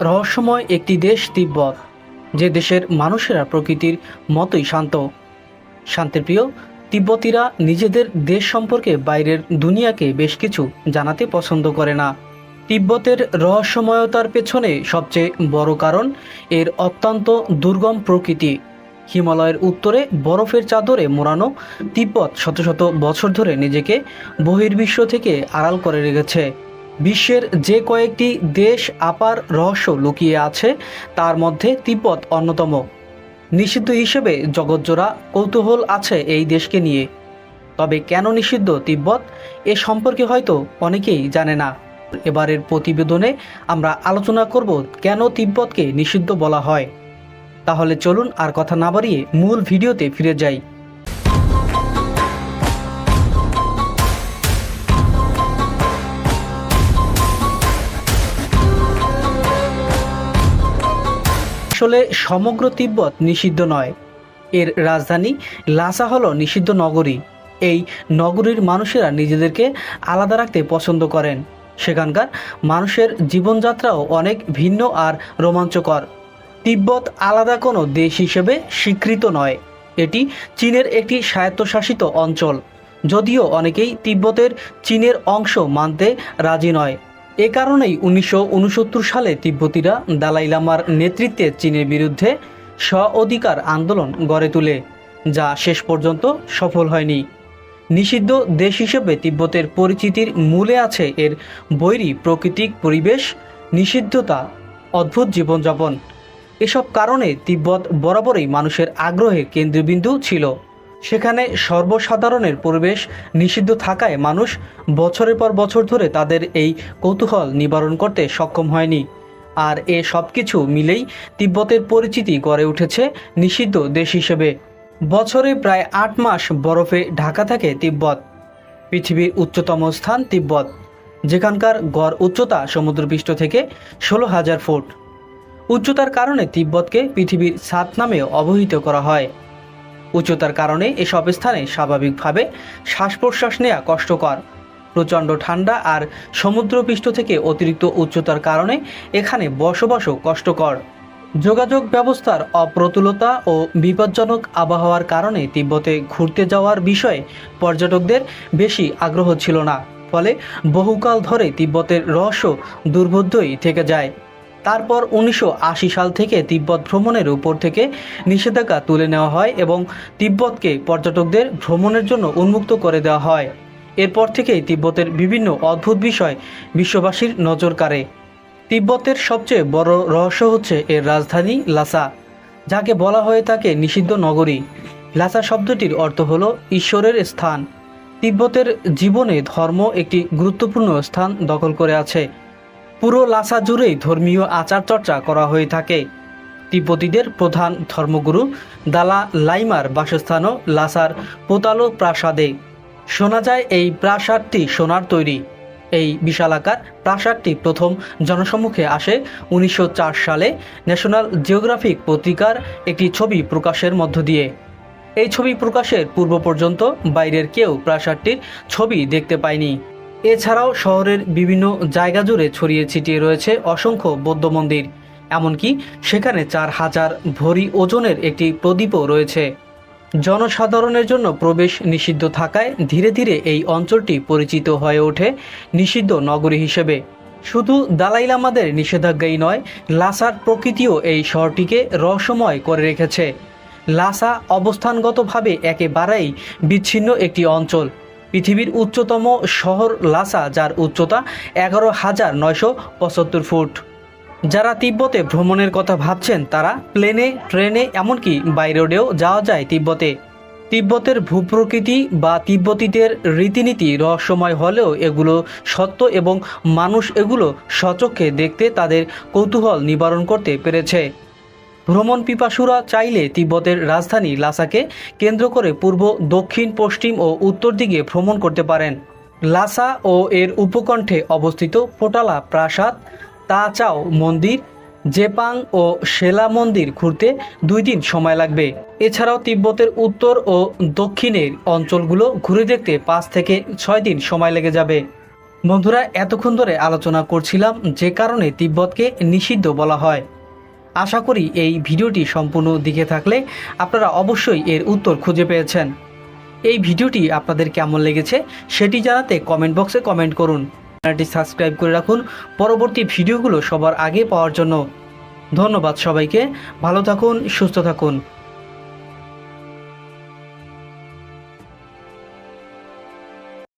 রহস্যময় একটি দেশ তিব্বত যে দেশের মানুষেরা প্রকৃতির মতোই শান্ত। শান্তিপ্রিয় তিব্বতীরা নিজেদের দেশ সম্পর্কে বাইরের দুনিয়াকে বেশ কিছু জানাতে পছন্দ করে না। তিব্বতের রহস্যময়তার পেছনে সবচেয়ে বড় কারণ এর অত্যন্ত দুর্গম প্রকৃতি। হিমালয়ের উত্তরে বরফের চাদরে মোড়ানো তিব্বত শত শত বছর ধরে নিজেকে বহির্বিশ্ব থেকে আড়াল করে রেখেছে। বিশ্বের যে কয়েকটি দেশ আপার রহস্য লুকিয়ে আছে, তার মধ্যে তিব্বত অন্যতম। নিষিদ্ধ হিসেবে জগৎজোড়া কৌতূহল আছে এই দেশকে নিয়ে। তবে কেন নিষিদ্ধ তিব্বত? এ সম্পর্কে হয়তো অনেকেই জানে না। এবারের প্রতিবেদনে আমরা আলোচনা করব কেন তিব্বতকে নিষিদ্ধ বলা হয়। তাহলে চলুন আর কথা না বাড়িয়ে মূল ভিডিওতে ফিরে যাই। আসলে সমগ্র তিব্বত নিষিদ্ধ নয়। এর রাজধানী লাসা হলো নিষিদ্ধ নগরী। এই নগরীর মানুষেরা নিজেদেরকে আলাদা রাখতে পছন্দ করেন। সেখানকার মানুষের জীবনযাত্রাও অনেক ভিন্ন আর রোমাঞ্চকর। তিব্বত আলাদা কোনো দেশ হিসেবে স্বীকৃত নয়। এটি চীনের একটি স্বায়ত্তশাসিত অঞ্চল। যদিও অনেকেই তিব্বতের চীনের অংশ মানতে রাজি নয়। এ কারণেই উনিশশো উনসত্তর সালে তিব্বতীরা দালাই লামার নেতৃত্বে চীনের বিরুদ্ধে স্ব অধিকার আন্দোলন গড়ে তোলে, যা শেষ পর্যন্ত সফল হয়নি। নিষিদ্ধ দেশ হিসেবে তিব্বতের পরিচিতির মূলে আছে এর বৈরী প্রাকৃতিক পরিবেশ, নিষিদ্ধতা, অদ্ভুত জীবনযাপন। এসব কারণে তিব্বত বরাবরই মানুষের আগ্রহের কেন্দ্রবিন্দু ছিল। সেখানে সর্বসাধারণের পরিবেশ নিষিদ্ধ থাকায় মানুষ বছরের পর বছর ধরে তাদের এই কৌতূহল নিবারণ করতে সক্ষম হয়নি। আর এ সব কিছু মিলেই তিব্বতের পরিচিতি গড়ে উঠেছে নিষিদ্ধ দেশ হিসেবে। বছরে প্রায় আট মাস বরফে ঢাকা থাকে তিব্বত। পৃথিবীর উচ্চতম স্থান তিব্বত, যেখানকার গড় উচ্চতা সমুদ্রপৃষ্ঠ থেকে ষোলো হাজার ফুট। উচ্চতার কারণে তিব্বতকে পৃথিবীর সাত নামে অবহিত করা হয়। উচ্চতার কারণে এসব স্থানে স্বাভাবিকভাবে শ্বাস প্রশ্বাস নেওয়া কষ্টকর। প্রচণ্ড ঠান্ডা আর সমুদ্রপৃষ্ঠ থেকে অতিরিক্ত উচ্চতার কারণে এখানে বসবাসও কষ্টকর। যোগাযোগ ব্যবস্থার অপ্রতুলতা ও বিপজ্জনক আবহাওয়ার কারণে তিব্বতে ঘুরতে যাওয়ার বিষয়ে পর্যটকদের বেশি আগ্রহ ছিল না। ফলে বহুকাল ধরে তিব্বতের রহস্য দুর্বোধ্যই থেকে যায়। তারপর উনিশশো আশি সাল থেকে তিব্বত ভ্রমণের উপর থেকে নিষেধাজ্ঞা তুলে নেওয়া হয় এবং তিব্বতকে পর্যটকদের ভ্রমণের জন্য উন্মুক্ত করে দেওয়া হয়। এরপর থেকেই তিব্বতের বিভিন্ন অদ্ভুত বিষয় বিশ্ববাসীর নজর কাড়ে। তিব্বতের সবচেয়ে বড় রহস্য হচ্ছে এর রাজধানী লাসা, যাকে বলা হয়ে থাকে নিষিদ্ধ নগরী। লাসা শব্দটির অর্থ হল ঈশ্বরের স্থান। তিব্বতের জীবনে ধর্ম একটি গুরুত্বপূর্ণ স্থান দখল করে আছে। পুরো লাসা জুড়েই ধর্মীয় আচার চর্চা করা হয়ে থাকে। তিব্বতীদের প্রধান ধর্মগুরু দালা লাইমার বাসস্থানও লাসার পোতালো প্রাসাদে। শোনা যায় এই প্রাসাদটি সোনার তৈরি। এই বিশালাকার প্রাসাদটি প্রথম জনসম্মুখে আসে উনিশশো চার সালে ন্যাশনাল জিওগ্রাফিক পত্রিকার একটি ছবি প্রকাশের মধ্য দিয়ে। এই ছবি প্রকাশের পূর্ব পর্যন্ত বাইরের কেউ প্রাসাদটির ছবি দেখতে পায়নি। এছাড়াও শহরের বিভিন্ন জায়গা জুড়ে ছড়িয়ে ছিটিয়ে রয়েছে অসংখ্য বৌদ্ধ মন্দির। এমনকি সেখানে চার হাজার ভরি ওজনের একটি প্রদীপও রয়েছে। জনসাধারণের জন্য প্রবেশ নিষিদ্ধ থাকায় ধীরে ধীরে এই অঞ্চলটি পরিচিত হয়ে ওঠে নিষিদ্ধ নগরী হিসেবে। শুধু দালাই লামাদের নিষেধাজ্ঞাই নয়, লাসার প্রকৃতিও এই শহরটিকে রহস্যময় করে রেখেছে। লাসা অবস্থানগতভাবে একেবারেই বিচ্ছিন্ন একটি অঞ্চল। পৃথিবীর উচ্চতম শহর লাসা, যার উচ্চতা এগারো হাজার নয়শো পঁচাত্তর ফুট। যারা তিব্বতে ভ্রমণের কথা ভাবছেন, তারা প্লেনে, ট্রেনে, এমনকি বাই রোডেও যাওয়া যায় তিব্বতে। তিব্বতের ভূপ্রকৃতি বা তিব্বতীদের রীতিনীতি রহস্যময় হলেও এগুলো সত্য এবং মানুষ এগুলো সচক্ষে দেখতে তাদের কৌতূহল নিবারণ করতে পেরেছে। ভ্রমণ পিপাসুরা চাইলে তিব্বতের রাজধানী লাসাকে কেন্দ্র করে পূর্ব, দক্ষিণ, পশ্চিম ও উত্তর দিকে ভ্রমণ করতে পারেন। লাসা ও এর উপকণ্ঠে অবস্থিত পোটালা প্রাসাদ তাচাও মন্দির, জেপাং ও শেলা মন্দির ঘুরতে দুই দিন সময় লাগবে। এছাড়াও তিব্বতের উত্তর ও দক্ষিণের অঞ্চলগুলো ঘুরে দেখতে পাঁচ থেকে ছয় দিন সময় লেগে যাবে। বন্ধুরা, এতক্ষণ ধরে আলোচনা করছিলাম যে কারণে তিব্বতকে নিষিদ্ধ বলা হয়। আশা করি এই ভিডিওটি সম্পূর্ণ দিকে থাকলে আপনারা অবশ্যই এর উত্তর খুঁজে পেয়েছেন। এই ভিডিওটি আপনাদের কেমন লেগেছে সেটি জানাতে কমেন্ট বক্সে কমেন্ট করুন। চ্যানেলটি সাবস্ক্রাইব করে রাখুন। পরবর্তী ভিডিওগুলো সবার আগে পাওয়ার জন্য। ধন্যবাদ সবাইকে। ভালো থাকুন, সুস্থ থাকুন।